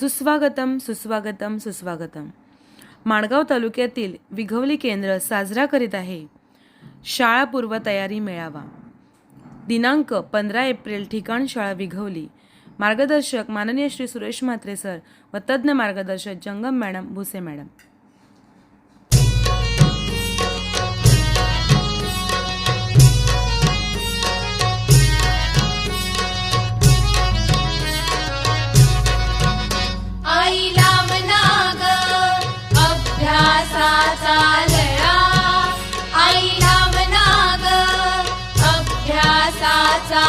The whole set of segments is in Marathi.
सुस्वागतम सुस्वागतम सुस्वागतम. माणगाव तालुक्यातील विघवली केंद्र साजरा करीत आहे. शाळापूर्व तयारी मेळावा. दिनांक पंधरा एप्रिल ठिकाण शाळा विघवली. मार्गदर्शक माननीय श्री सुरेश म्हात्रे सर व तज्ज्ञ मार्गदर्शक जंगम मॅडम भुसे मॅडम. अभ्यासाचा लळा आईला मनाग अभ्यासाचा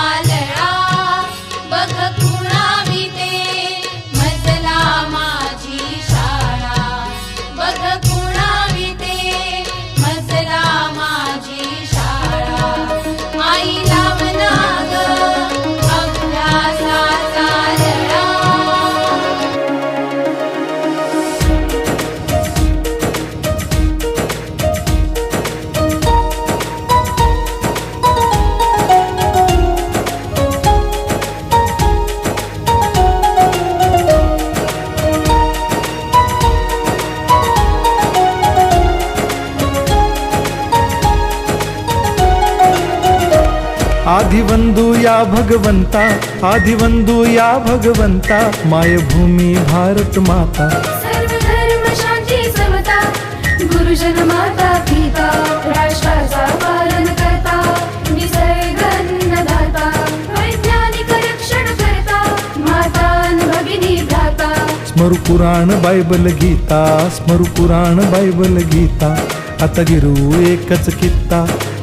आदिवंदू या भगवंता आदिवंदू या भगवंता मायभूमी भारत माता। सर्व धर्म शांती समता गुरुजन माता पिता राष्ट्राचा पालन करता निसर्ग अन्नदाता वैज्ञानिक रक्षण करता माता न भगिनी भ्राता। स्मरु पुराण बायबल गीता स्मरु पुराण बायबल गीता आता गिरू एकच कित्ता